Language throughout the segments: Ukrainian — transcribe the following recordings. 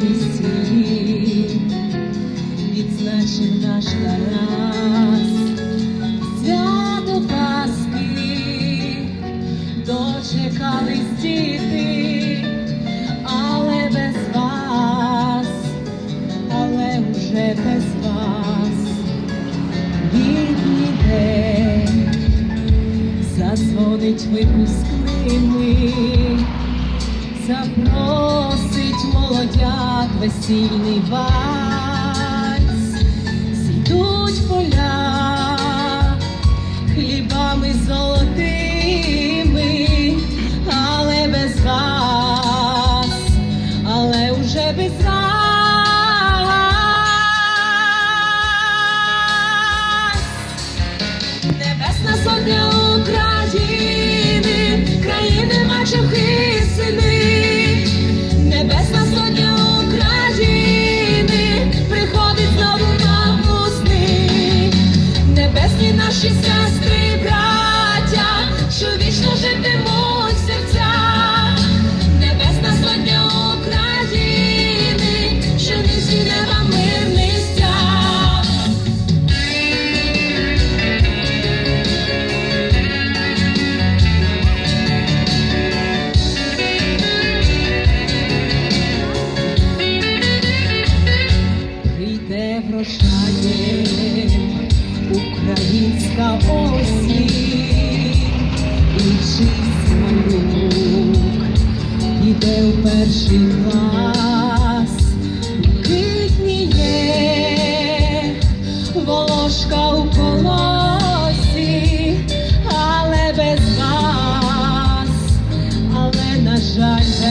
весіллі відзначив наш Тарас свято Пасхи, дочекались діти, але без вас, але вже без вас, бідний день. Зазвонить випускними, запросить молодяк весільний вальс, зійдуть поля хлібами золотими, але без вас, але уже без вас. Небесна сотня України, країни мачухи сини, врожає українська осінь, і чийсь малюк піде у перший клас, квітніє волошка у колосі, але без вас, але на жаль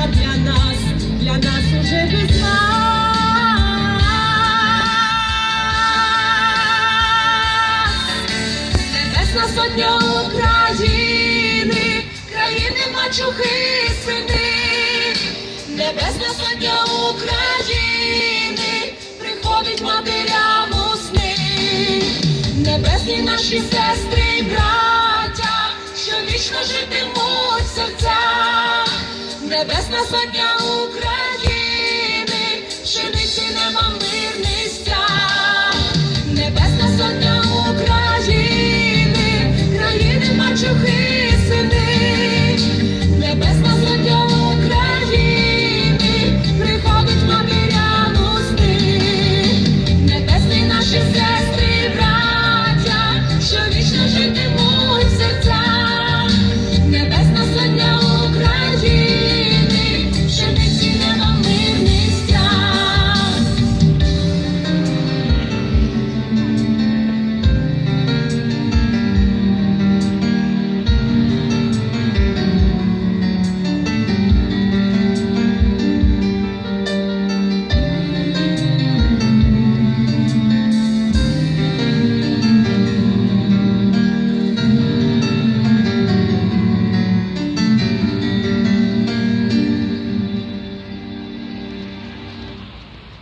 посвячена для нас, для нас уже вас. Небесна сотня України, країни мачухи сини, Небесна сотня України, приходить матерям у сни, Небесні наші сестри і браття, що вічно Небесна сотня України, пшениці нема.